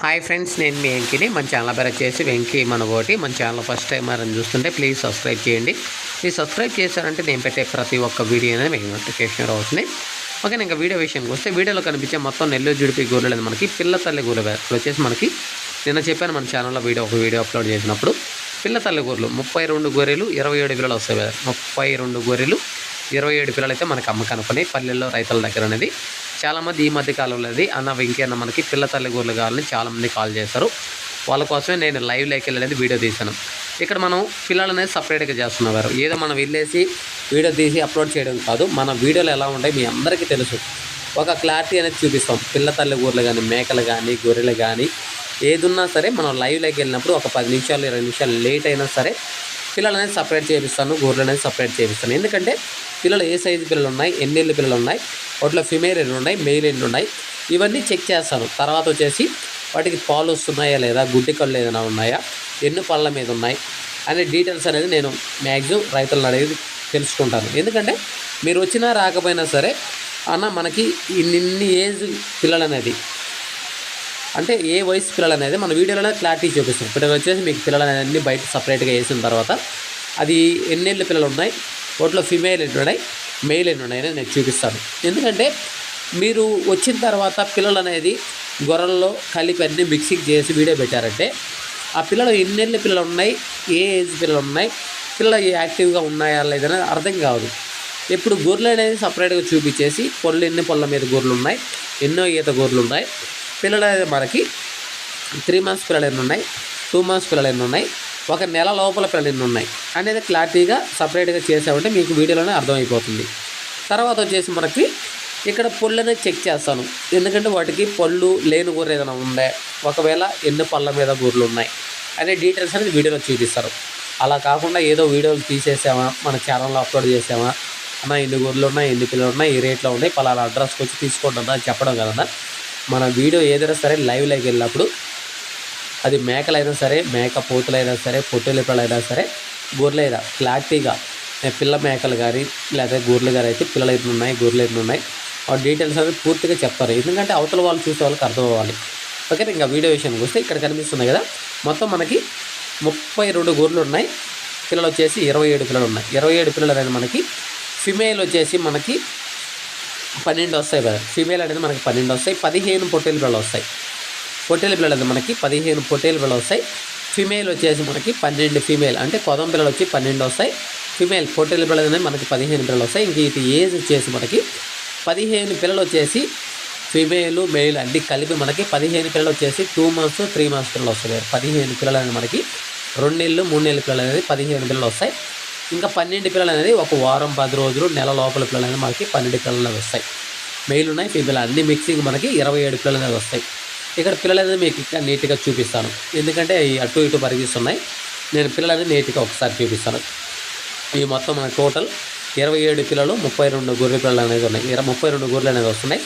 Hi friends నేను మీ వెంకిని. మన channel పేరు వచ్చేసి వెంకీ మనగోటి మన ఛానల్ ఫస్ట్ టైం అని చూస్తుంటే ప్లీజ్ సబ్స్క్రైబ్ చేయండి. మీరు సబ్స్క్రైబ్ చేశారంటే నేను పెట్టే ప్రతి ఒక్క వీడియో అనేది మీకు నోటిఫికేషన్ అవుతుంది ఓకే ఇంకా వీడియో విషయంకి వస్తే వీడియోలో కనిపించే మొత్తం నెల్లూరు జుడిపి గొర్రెలు అనేది మనకి పిల్ల తల్లి గొర్రెలు ఇప్పుడు వచ్చేసి మనకి నిన్న చెప్పాను మన ఛానల్లో వీడియో ఒక వీడియో అప్లోడ్ చేసినప్పుడు. పిల్ల తల్లి గొర్రెలు ముప్పై రెండు గొర్రెలు ఇరవై ఏడు పిల్లలు వస్తాయి. కదా ముప్పై రెండు గొర్రెలు ఇరవై ఏడు పిల్లలు అయితే మనకి అమ్మకానికి పల్లెల్లో రైతుల దగ్గర అనేది చాలామంది ఈ మధ్య కాలంలో అది అన్న వెంకీ మనకి పిల్ల తల్లి గొర్రెలు కావాలని చాలామంది కాల్ చేస్తారు వాళ్ళ కోసమే నేను లైవ్ లేక వెళ్ళేది వీడియో తీశాను. ఇక్కడ మనం పిల్లలు అనేది సపరేట్గా చేస్తున్నారు ఏదో మనం వెళ్ళేసి వీడియో తీసి అప్లోడ్ చేయడం కాదు మన వీడియోలు ఎలా ఉంటాయి మీ అందరికీ తెలుసు. ఒక క్లారిటీ అనేది చూపిస్తాం. పిల్ల తల్లి గొర్రెలు కానీ మేకలు కానీ గొర్రెలు కానీ ఏదున్నా సరే మనం లైవ్లోకి వెళ్ళినప్పుడు ఒక పది నిమిషాలు ఇరవై నిమిషాలు లేట్ అయినా సరే పిల్లలు అనేది సపరేట్ చేపిస్తాను గొర్రెలు అనేది సపరేట్ చేపిస్తాను. ఎందుకంటే పిల్లలు ఏ సైజు పిల్లలు ఉన్నాయి ఎన్ని ఏళ్ళ పిల్లలు ఉన్నాయి వాటిలో ఫిమేల్ ఎన్ని ఉన్నాయి మెయిల్ ఎన్ని ఉన్నాయి. ఇవన్నీ చెక్ చేస్తాను. తర్వాత వచ్చేసి వాటికి పాలు వస్తున్నాయా లేదా గుడ్డి కళ్ళు ఏదైనా ఉన్నాయా ఎన్ని పళ్ళ మీద ఉన్నాయి అనే డీటెయిల్స్ అనేది నేను మ్యాక్సిమం రైతులను అడిగి తెలుసుకుంటాను. ఎందుకంటే మీరు వచ్చినా రాకపోయినా సరే అన్న మనకి ఇన్ని ఏజ్ పిల్లలు అనేది అంటే ఏ వయసు పిల్లలు అనేది మన వీడియోలో క్లారిటీ చూపిస్తాం ఇప్పుడు వచ్చేసి మీకు పిల్లలు అనేది బయట సపరేట్గా వేసిన తర్వాత అది ఎన్నేళ్ళ పిల్లలు ఉన్నాయి? వాటిలో ఫిమేల్ ఎన్ని ఉన్నాయి మెయిల్ ఎన్ని ఉన్నాయి నేను చూపిస్తాను. ఎందుకంటే మీరు వచ్చిన తర్వాత పిల్లలు అనేది గొర్రెల్లో కలిపి అన్ని మిక్సింగ్ చేసి వీడియో పెట్టారంటే ఆ పిల్లలు ఎన్నేళ్ళ పిల్లలు ఉన్నాయి? ఏ ఏజ్ పిల్లలు ఉన్నాయి? పిల్లలు యాక్టివ్గా ఉన్నాయా లేదని అర్థం కాదు. ఇప్పుడు గొర్రెలు అనేది సపరేట్గా చూపించేసి పొల్లు ఎన్ని పొల్ల మీద గొర్రెలు ఉన్నాయి? ఎన్నో ఈత గొర్రెలు ఉన్నాయి? పిల్లలు అనేది మనకి త్రీ మంత్స్ పిల్లలు ఎన్ని ఉన్నాయి? టూ మంత్స్ పిల్లలు ఎన్ని ఉన్నాయి? ఒక నెల లోపల పిల్లలు ఎన్ని ఉన్నాయి? అనేది క్లారిటీగా సపరేట్గా చేసామంటే మీకు వీడియోలోనే అర్థమైపోతుంది. తర్వాత వచ్చేసి మనకి ఇక్కడ పళ్ళు అనేది చెక్ చేస్తాను. ఎందుకంటే వాటికి పళ్ళు లేని గొర్రె ఏదైనా ఉందే ఒకవేళ ఎన్ని పళ్ళ మీద గొర్రెలు ఉన్నాయి అనే డీటెయిల్స్ అనేది వీడియోలో చూపిస్తారు. అలా కాకుండా ఏదో వీడియోలు తీసేసామా మన ఛానల్లో అప్లోడ్ చేసామా అన్న ఎన్ని గొర్రెలు ఉన్నాయి ఎన్ని పిల్లలు ఉన్నాయి ఏ రేట్లో ఉన్నాయి పలానా అడ్రస్కి వచ్చి తీసుకోండి అని చెప్పడం కదన్నా మన వీడియో ఏదైనా సరే లైవ్లోకి వెళ్ళినప్పుడు అది మేకలైనా సరే మేక పోతులైనా సరే పొట్టెలిపలైనా సరే గొర్రెలైనా క్లారిటీగా పిల్ల మేకలు కానీ లేదా గొర్రెలు కానీ అయితే పిల్లలు ఎన్ని ఉన్నాయి గొర్రెలు ఎన్ని ఉన్నాయి. ఆ డీటెయిల్స్ అనేది పూర్తిగా చెప్తారు ఎందుకంటే అవతల వాళ్ళు చూసే వాళ్ళకి అర్థం అవ్వాలి ఓకే ఇంకా వీడియో విషయానికి వస్తే ఇక్కడ కనిపిస్తున్నాయి కదా. మొత్తం మనకి ముప్పై రెండు గొర్రెలు ఉన్నాయి. పిల్లలు వచ్చేసి ఇరవై ఏడు పిల్లలు ఉన్నాయి. ఇరవై ఏడు పిల్లలు అనేది మనకి ఫిమేల్ వచ్చేసి మనకి పన్నెండు వస్తాయి కదా ఫీమేల్ అనేది మనకి పన్నెండు వస్తాయి పదిహేను పొట్టేలు పిల్లలు వస్తాయి. పొట్టేలు పిల్లలు అనేది మనకి పదిహేను పొట్టేలు పిల్లలు వస్తాయి. ఫీమేల్ వచ్చేసి మనకి పన్నెండు ఫీమేల్ అంటే కొదం పిల్లలు వచ్చి పన్నెండు వస్తాయి ఫీమేల్ పొట్టేలు పిల్లలు అనేది మనకి పదిహేను పిల్లలు వస్తాయి. ఇంక ఇది ఏజ్ వచ్చేసి మనకి పదిహేను పిల్లలు వచ్చేసి ఫీమేల్ మెయిల్ అన్ని కలిపి మనకి పదిహేను పిల్లలు వచ్చేసి టూ మంత్స్ త్రీ మంత్స్ పిల్లలు వస్తాయి. పదిహేను పిల్లలు అనేది మనకి రెండు నెలలు మూడు నెలల పిల్లలు అనేది పదిహేను పిల్లలు వస్తాయి. ఇంకా పన్నెండు పిల్లలు అనేది ఒక వారం పది రోజులు నెల లోపల పిల్లలు అనేది మనకి పన్నెండు పిల్లలు అనేవి వస్తాయి. మెయిల్ ఉన్నాయి ఫీమేల్ అన్ని మిక్సింగ్ మనకి ఇరవై ఏడు పిల్లలు అనేది వస్తాయి. ఇక్కడ పిల్లలు అనేది మీకు ఇక్కడ నీట్గా చూపిస్తాను. ఎందుకంటే అటు ఇటు పరిగిస్తున్నాయి నేను పిల్లలు అనేది నీట్గా ఒకసారి చూపిస్తాను. ఈ మొత్తం మన టోటల్ ఇరవై ఏడు పిల్లలు ముప్పై రెండు గొర్రె పిల్లలు అనేది ఉన్నాయి. ఇరవై ముప్పై రెండు గొర్రెలు అనేది వస్తున్నాయి.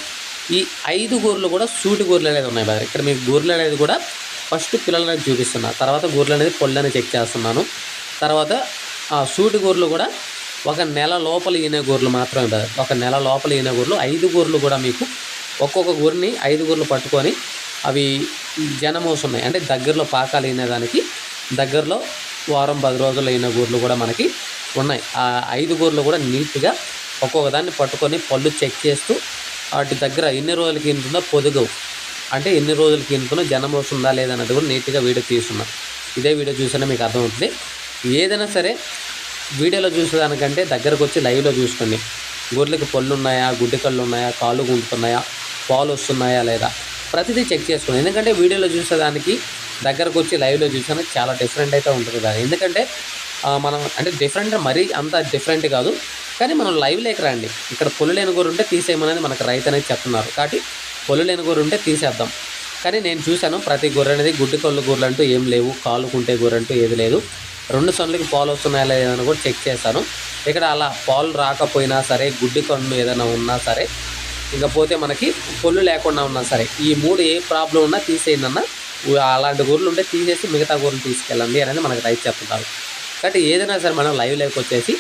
ఈ ఐదు గొర్రెలు కూడా సూటి గొర్రెలు అనేది ఉన్నాయి బాగా ఇక్కడ మీకు గొర్రెలు అనేది కూడా ఫస్ట్ పిల్లలు అనేది చూపిస్తున్నా. తర్వాత గొర్రెలు అనేది పొళ్ళు అనేది చెక్ చేస్తున్నాను. తర్వాత సూటి గొర్రెలు కూడా ఒక నెల లోపల ఈనే గొర్రెలు మాత్రమే బ్రదర్ ఒక నెల లోపల ఈనే గొర్రెలు ఐదు గొర్రెలు కూడా మీకు ఒక్కొక్క గొర్రెని ఐదు గొర్రెలు పట్టుకొని అవి జనమోసున్నాయి. అంటే దగ్గరలో పాకాలు అయినదానికి దగ్గరలో వారం పది రోజులు అయిన గొర్రెలు కూడా మనకి ఉన్నాయి. ఆ ఐదు గొర్రెలు కూడా నీట్గా ఒక్కొక్క దాన్ని పట్టుకొని పళ్ళు చెక్ చేస్తూ వాటి దగ్గర ఎన్ని రోజులకి ఇంటుందో పొదుగు. అంటే ఎన్ని రోజులకి ఇంటున్నా జనం వస్తుందా లేదన్నది కూడా నీట్గా వీడియో తీసుకున్నాం ఇదే వీడియో చూసినా మీకు అర్థమవుతుంది. ఏదైనా సరే వీడియోలో చూసేదానికంటే దగ్గరకు వచ్చి లైవ్లో చూసుకోండి. గొర్రెలకి పళ్ళు ఉన్నాయా గుడ్డి కళ్ళు ఉన్నాయా కాళ్ళు గుంటున్నాయా పాలు వస్తున్నాయా లేదా ప్రతిదీ చెక్ చేసుకోండి. ఎందుకంటే వీడియోలో చూసేదానికి దగ్గరకు వచ్చి లైవ్లో చూసాను చాలా డిఫరెంట్ అయితే ఉంటుంది కదా. ఎందుకంటే మనం అంటే డిఫరెంట్ మరీ అంత డిఫరెంట్ కాదు. కానీ మనం లైవ్ లేక రండి. ఇక్కడ పొలు లేని గొర్రె ఉంటే తీసేయమనేది మనకు రైతు అనేది చెప్తున్నారు. కాబట్టి పొలు లేని గొర్రె ఉంటే తీసేద్దాం. కానీ నేను చూశాను ప్రతి గొర్రె అనేది గుడ్డి కళ్ళు గొర్రెలు అంటూ ఏం లేవు కాలుకుంటే గొర్రె అంటూ ఏది లేదు. రెండు సొన్లకి పాలు వస్తున్నాయా లేదని కూడా చెక్ చేశాను. ఇక్కడ అలా పాలు రాకపోయినా సరే గుడ్డి కన్ను ఏదైనా ఉన్నా సరే ఇంకా పోతే మనకి పొల్లు లేకుండా ఉన్నా సరే ఈ మూడు ఏ ప్రాబ్లం ఉన్నా తీసేయండి అన్న. అలాంటి గొర్రెలు ఉంటే తీసేసి మిగతా గొర్రెలు తీసుకెళ్ళండి అనేది మనకు రైతు చెప్తున్నారు. కాబట్టి ఏదైనా సరే మనం లైవ్ లైవ్కి వచ్చేసి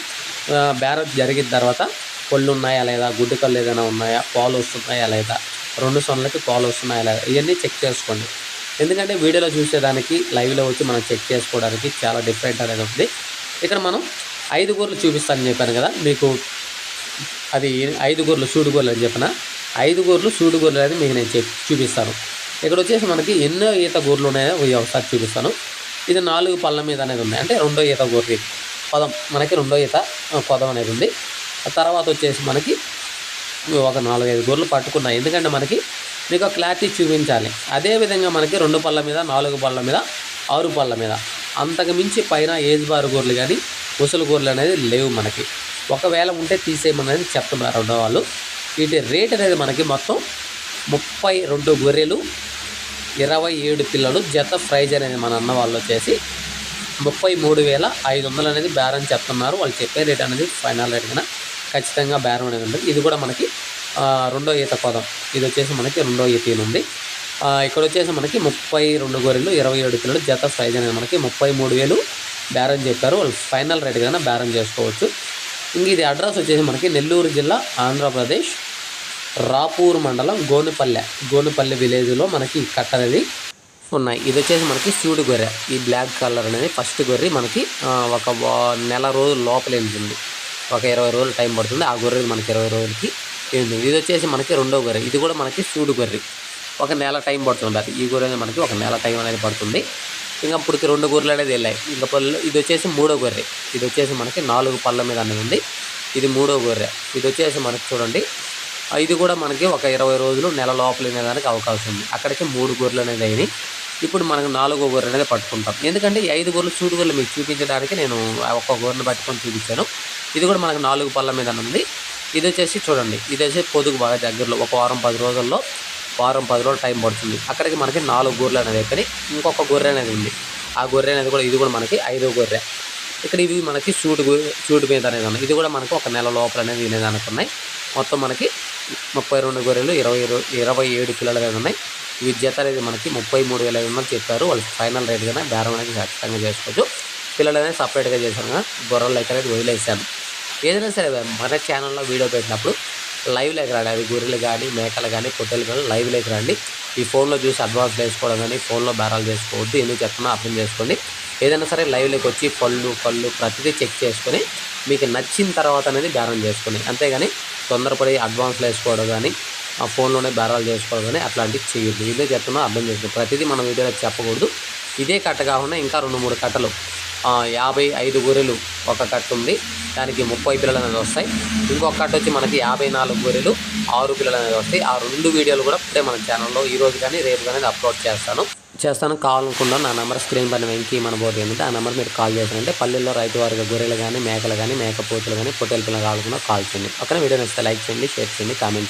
బేరం జరిగిన తర్వాత పళ్ళు ఉన్నాయా లేదా గుడ్డి కళ్ళు ఏదైనా ఉన్నాయా పాలు వస్తున్నాయా లేదా రెండు సొన్లకి పాలు వస్తున్నాయా లేదా ఇవన్నీ చెక్ చేసుకోండి. ఎందుకంటే వీడియోలో చూసేదానికి లైవ్లో వచ్చి మనం చెక్ చేసుకోవడానికి చాలా డిఫరెంట్ అనేది ఉంది ఇక్కడ మనం ఐదు గొర్రెలు చూపిస్తానని చెప్పాను కదా మీకు అది ఐదు గొర్రెలు సూడు అని చెప్పిన? ఐదు గొర్రెలు సూడు గొర్రెలు అనేది మీకు నేను చెప్ చూపిస్తాను. ఇక్కడ వచ్చేసి మనకి ఎన్నో ఈత గొర్రెలు ఉన్నాయో ఒకసారి చూపిస్తాను. ఇది నాలుగు పళ్ళ మీద అనేది ఉంది అంటే రెండో ఈత గోర్లు. పదం మనకి రెండో ఈత పదం అనేది ఉంది. తర్వాత వచ్చేసి మనకి ఒక నాలుగైదు గొర్రెలు పట్టుకున్నాయి. ఎందుకంటే మనకి మీకు క్లారిటీ చూపించాలి. అదేవిధంగా మనకి రెండు పళ్ళ మీద నాలుగు పళ్ళ మీద ఆరు పళ్ళ మీద. అంతకు మించి పైన ఏజ్ బార్ గొర్రెలు కానీ ముసలి గొర్రెలు అనేది లేవు మనకి. ఒకవేళ ఉంటే తీసేయమనేది చెప్తున్నారు రెండో వాళ్ళు. వీటి రేట్ అనేది మనకి మొత్తం ముప్పై రెండు గొర్రెలు ఇరవై ఏడు పిల్లలు జత ప్రైజ్ అనేది మన అన్న వాళ్ళు వచ్చేసి ముప్పై మూడు వేల ఐదు వందలు అనేది బేరం చెప్తున్నారు. వాళ్ళు చెప్పే రేట్ అనేది ఫైనల్ రేట్ కన్నా ఖచ్చితంగా బేరం అనేది ఉంటుంది. ఇది కూడా మనకి రెండో ఈత పదం. ఇది వచ్చేసి మనకి రెండో ఈత ఉంది ఇక్కడ వచ్చేసి మనకి ముప్పై రెండు గొర్రెలు ఇరవై ఏడు పిల్లలు జత సైజ్ అనేది మనకి ముప్పై మూడు వేలు బేరం చెప్పారు వాళ్ళు ఫైనల్ రేట్ కన్నా బేరం చేసుకోవచ్చు. ఇంక ఇది అడ్రస్ వచ్చేసి మనకి నెల్లూరు జిల్లా ఆంధ్రప్రదేశ్ రాపూర్ మండలం గోనుపల్లె. గోనుపల్లె విలేజ్లో మనకి కట్ట అనేది ఉన్నాయి. ఇది వచ్చేసి మనకి సూడు గొర్రె. ఈ బ్లాక్ కలర్ అనేది ఫస్ట్ గొర్రె మనకి ఒక వా- నెల రోజుల లోపల వెళ్తుంది. ఒక ఇరవై రోజులు టైం పడుతుంది. ఆ గొర్రెలు మనకి ఇరవై రోజులకి వెళ్తుంది ఇది వచ్చేసి మనకి రెండో గొర్రె. ఇది కూడా మనకి సూడు గొర్రె. ఒక నెల టైం పడుతుంది అది ఈ గొర్రె అనేది మనకి ఒక నెల టైం అనేది పడుతుంది. ఇంకా ఇప్పటికి రెండు గొర్రెలు అనేది వెళ్ళాయి. ఇంకా పళ్ళు ఇది వచ్చేసి మూడో గొర్రె. ఇది వచ్చేసి మనకి నాలుగు పళ్ళ మీద అనేది ఉంది. ఇది మూడో గొర్రె. ఇది వచ్చేసి మనకి చూడండి. ఇది కూడా మనకి ఒక ఇరవై రోజులు నెల లోపల వినేదానికి అవకాశం ఉంది. అక్కడికి మూడు గొర్రెలు అనేది అయినాయి. ఇప్పుడు మనకు నాలుగో గొర్రె అనేది పట్టుకుంటాం. ఎందుకంటే ఈ ఐదు గొర్రెలు చూడు గొర్రెలు మీకు చూపించడానికి నేను ఒక్క గొర్రెను పట్టుకొని చూపించాను. ఇది కూడా మనకు నాలుగు పళ్ళ మీద ఉంది. ఇది వచ్చేసి చూడండి ఇది వచ్చేసి పొదుగు బాగా దగ్గరలో ఒక వారం పది రోజుల్లో వారం పది రోజులు టైం పడుతుంది. అక్కడికి మనకి నాలుగు గొర్రెలు అనేది ఎక్కడి? ఇంకొక గొర్రె అనేది ఉంది. ఆ గొర్రె అనేది కూడా ఇది కూడా మనకి ఐదో గొర్రె. ఇక్కడ ఇవి మనకి సూటు సూటు మీద అనేది ఉన్నాయి ఇది కూడా మనకి ఒక నెల లోపల అనేది వినేదానికి ఉన్నాయి. మొత్తం మనకి ముప్పై రెండు గొర్రెలు ఇరవై ఇరవై ఏడు పిల్లలు అనేది ఉన్నాయి. ఇవి జత అనేది మనకి ముప్పై మూడు వేల ఐదు వందలు చెప్పారు. వాళ్ళు ఫైనల్ రేట్ కన్నా బేరం అనేది ఖచ్చితంగా చేసుకోవచ్చు. పిల్లలు అనేది సపరేట్గా చేశాను కదా గొర్రెలు అయితే అనేది వదిలేసాను ఏదైనా సరే మన ఛానల్లో వీడియో పెట్టినప్పుడు లైవ్ లేక రండి అది గొర్రెలు కానీ మేకలు కానీ పొట్టెలు కానీ లైవ్ లేక రండి. ఈ ఫోన్లో చూసి అడ్వాన్స్ వేసుకోవడం కానీ ఫోన్లో బేరాలు చేసుకోవద్దు ఎందుకు చెప్తున్నా అర్థం చేసుకోండి. ఏదైనా సరే లైవ్లోకి వచ్చి పళ్ళు కళ్ళు ప్రతిదీ చెక్ చేసుకొని మీకు నచ్చిన తర్వాత అనేది బేరం చేసుకోండి. అంతేగాని తొందరపడి అడ్వాన్స్లు వేసుకోవడం కానీ ఆ ఫోన్లోనే బేరాలు చేసుకోవడం కానీ అట్లాంటివి చేయొద్దు. ఇదే చెప్తున్నా అర్థం చేసుకోండి. ప్రతిదీ మనం వీడియోలో చెప్పకూడదు. ఇదే కట్ట కాకుండా ఇంకా రెండు మూడు కట్టలు యాభై ఐదు గొర్రెలు ఒక కట్టు ఉంది. దానికి ముప్పై పిల్లలు అనేది వస్తాయి. ఇంకొక కట్టు వచ్చి మనకి యాభై నాలుగు గొర్రెలు ఆరు పిల్లలు అనేది వస్తాయి. ఆ రెండు వీడియోలు కూడా ఇప్పుడే మన ఛానల్లో ఈ రోజు కానీ రేపు కానీ అప్లోడ్ చేస్తాను. చేస్తాను. కావాలనుకున్నా నా నెంబర్ స్క్రీన్ పైన వెంకీ మన బోర్డు ఏంటంటే ఆ నెంబర్ మీరు కాల్ చేశారంటే పల్లెల్లో రైతు వారికి గొర్రెలు కానీ మేకలు కానీ మేకపోతులు కానీ పొట్టేల పిల్లలు కావాలనుకున్నా కాల్ చేయండి. ఓకే వీడియో నచ్చితే లైక్ చేయండి షేర్ చేయండి కామెంట్ చేయండి.